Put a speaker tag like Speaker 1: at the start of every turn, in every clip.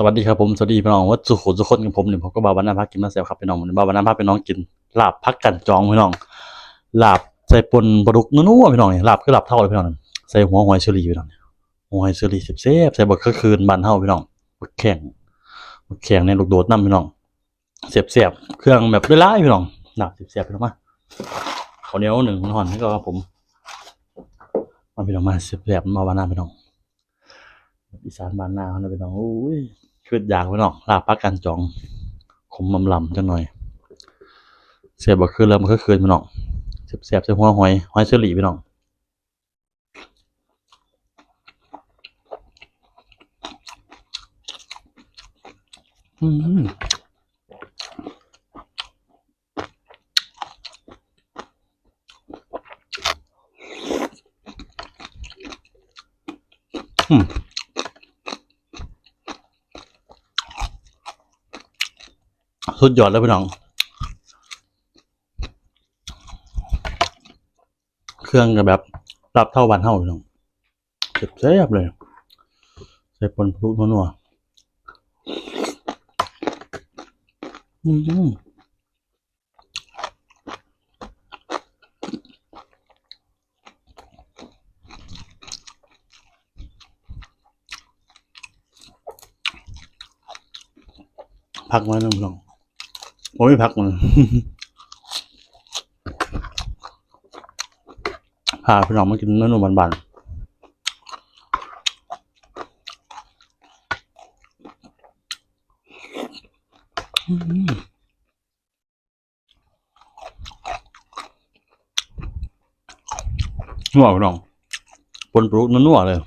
Speaker 1: สวัสดีครับผมสวัสดีพี่น้องว่าสุขุสุขคนกับผมเนี่ยผมก็บ่าววันน้าพักกินมาแซวครับพี่น้องบ่าววันน้าพักพี่น้องกินลาบพักกันจองพี่น้องลาบใส่ปนปลาดุกนัวๆพี่น้องเนี่ยลาบคือลาบเท่าเลยพี่น้องใส่หัวหอยเชอรี่พี่น้องหัวหอยเชอรี่เสียบใส่บักคืนบานเฮาพี่น้องบักแข็งบักแข็งในลูกโดดน้ำพี่น้องเสียบๆเครื่องแบบหลายๆพี่น้องลาบเสียบๆพี่น้องมาข้าวเหนียวหนึ่งห่อนให้ก็ครับผมมาพี่น้องมาเสียบๆมาวันน้าพี่น้องอีสานบ้านนาเขาเนาะพี่น้องอุ้ย คืดอยากพี่น้องลาพักกันจองขมมำลำจังหน่อยเสียบบ่คืนแล้วมันก็คืนไปหนองเสียบเสียบเสียหัวหอยหอยเชอรี่พี่น้องอืม สุดยอดแล้วพี่น้อง เครื่องก็แบบรับเท่าบ้านเท่าพี่น้องเจ็บแซ่บเลย ใส่ปนพลุนัวอืมพักไว้นึงพี่น้อง ผมไม่พักมันพาพี่น้องมากินเมนูบานๆนัวพี่น้องปนปลุกนัวๆเลย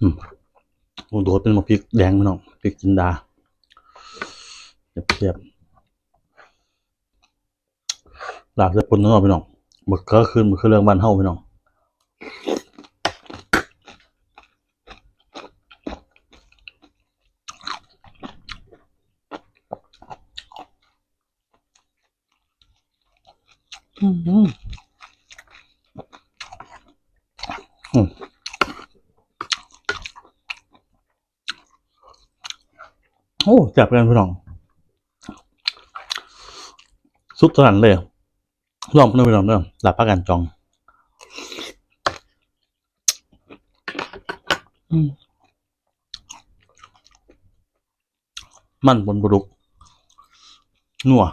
Speaker 1: อืมโอ้ดดเป็นมะพริกแดงพี่น้อง ริกจินดาเทียบๆลาบใส่ปนนัวพี่น้องบึกเกอคืนบึกคือเรื่องบ้านเฮาพี่น้องอืมอืมอืม จับกันพี่น้อง สุดสนั่นเลยลองพี่น้องเด้อหลับพักกันจองมันบนบุรุกนัว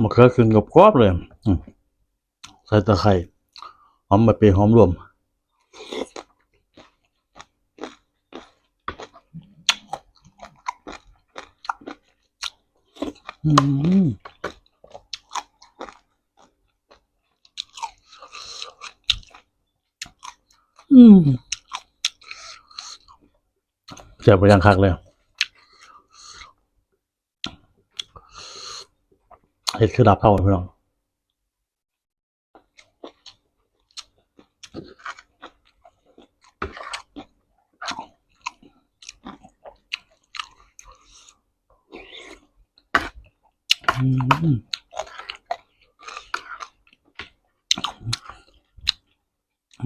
Speaker 1: มะเขือขึ้นกับกรอบเลยใส่ตะไคร้หอมใบเปรี้ยหอมรวมอืมอืมแซ่บไปยังคักเลย เห็ดคือดับเท่าพี่น้อง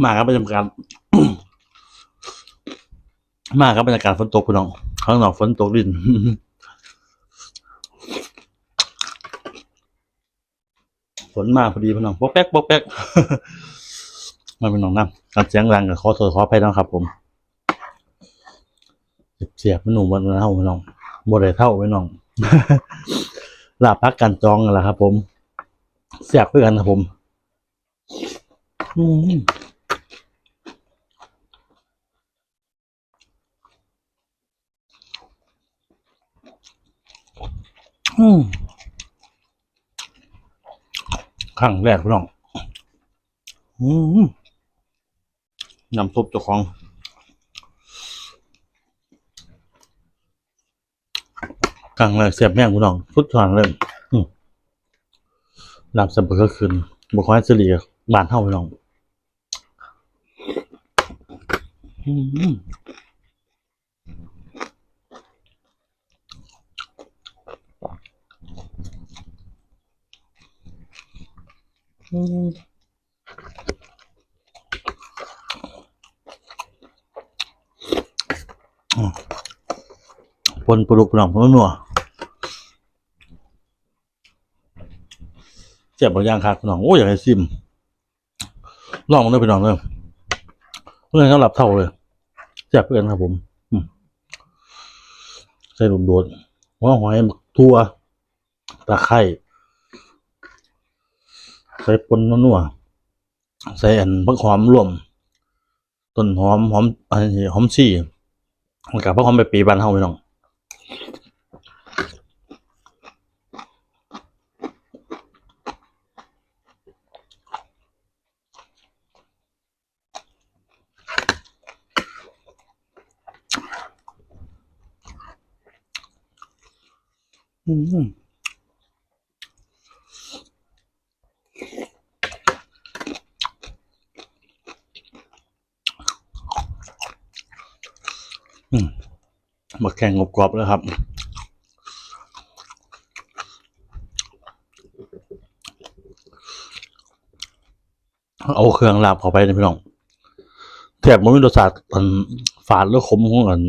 Speaker 1: มาครับบรรยากาศมาครับบรรยากาศฝนตกพี่น้องข้างนอกฝนตกดิน ฝนมาพอดีพี่น้องปอกแป๊กปอกแป๊กมาเป็นน้องน้ำการเสียงรังกับขอโทษขออภัยนะครับ ผมเสียบๆไม่หนุ่มวันเท่าพี่น้องบ่ได้เท่าพี่น้องลาบพักกันจองกันแหละครับ ผมเสียบเพื่อกันครับผมอืมอืม ครั้งแรกพี่น้องอืมน้ำซุปเจ้าของครั้งแรกเสียบแม่งพี่น้องฟุดทานเลยอืมลาบสบปะรดก็คืนบุคคลสิริบานเท่าพี่น้อง อืมอืมอืม ปนปลุกหน่องนัวๆเจ็บบางอย่างครับพี่น้องโอ้ยอยากให้ซิมลองมันด้วยพี่น้องเลยเพื่อนสำหรับเท่าเลยแซ่บเพื่อนครับผมใส่โดดๆหัวหอยหมักทั่วตะไคร้ ใส่ปนนัวๆใส่อันผักหอมรวม ต้นหอมหอมอันนี้หอมชี่มันกับผักหอมไปปีบ้านเฮาพี่น้องอืม มาแข่งงบกรอบแล้วครับ เอาเครื่องลาบเข้าไปนะพี่น้องแทบมันไม่รสชาติอันฝาดหรือขมของอัน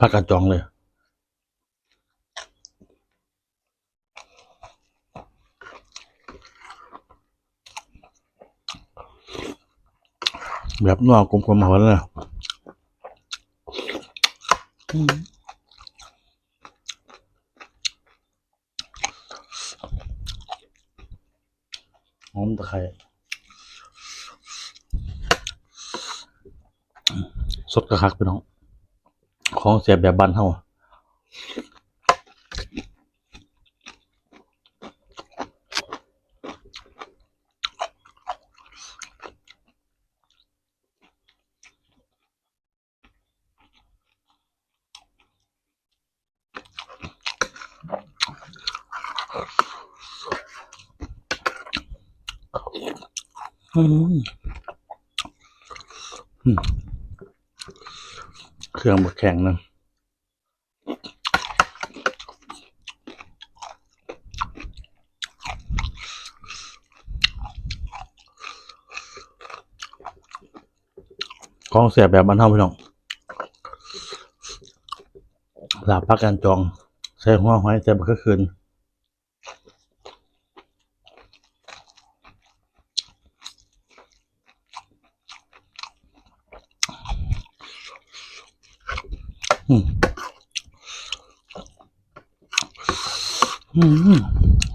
Speaker 1: ผักกาดจองเลยแบบนัวกลมๆหอมเลยอืม หอมตะไคร้สดกระคักไปน้อง ของเสียแบบบ้านเฮา เครื่องบดแข็งนะของเสียแบบบ้านเฮาพี่น้องลาบพักการจองใส่หัวหอยใส่บักคืน อืมอืม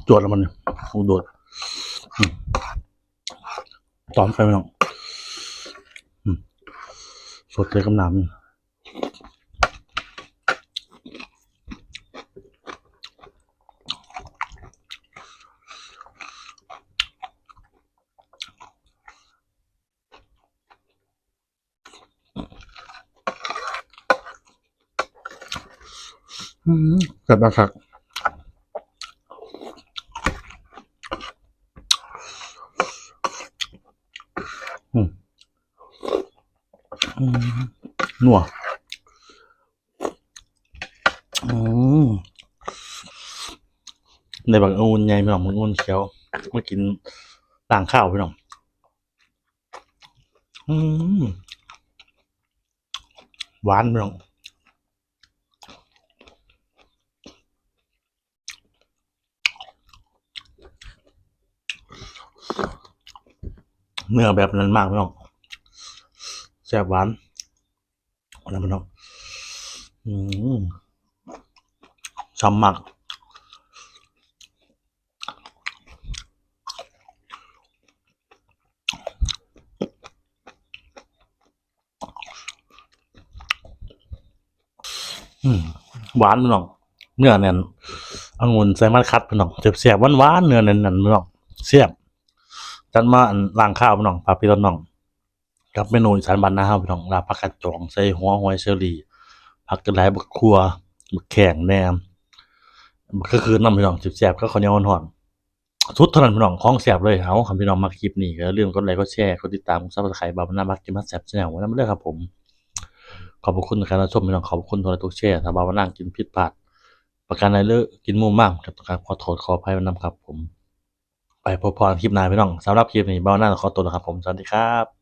Speaker 1: จวดแล้วมันเลยโอ้โดดอืมตอมไปไหมน้องสดเลยกำน้ำ อืมแบบนะครับอืมอืมนัวในบางองุ่นใหญ่พี่น้องมันองุ่นเขียวมากินต่างข้าวพี่น้องหวานพี่น้อง เนื้อแบบนั้นมากพี่น้องแซ่บหวานอะไรพี่น้องอืมช้ำมากอืมหวานพี่น้องเนื้อแน่นองุ่นใส่มันคัดพี่น้องเสียบๆหวานๆเนื้อแน่นๆพี่น้องเสียบ จันมาล้างข้าวพี่น้องพาพี่น้องกับเมนูอีสานบ้านนาพี่น้องลาผักกรดจองใส่หัวหอยเชอรี่ผักกระไหลบักคัวบักแข็งแหนมก็คือน้ำพี่น้องจิบแสบก็ขอเหนียวอ่อนๆสุดเท่านั้นพี่น้องคล้องแสบเลยครับคำพี่น้องมาคลิปนี้ก็เรื่องก็ไลค์ก็แชร์ก็ติดตามซับสไครต์บาร์บาน่ามักจิมัสแสบเชนแนลวันนั้นเลยครับผม ขอบคุณการรับชมพี่น้องขอบคุณทุกไลค์ทุกแชร์ถ้าบาร์บาน่ากินผิดพลาดประการใดเลิกกินมุมมากกับการขอโทษขออภัยมันนำครับผม ไปพบพรคลิปหน้าพี่น้องสำหรับคลิปนี้บ้าหน้าขอตัวนะครับผมสวัสดีครับ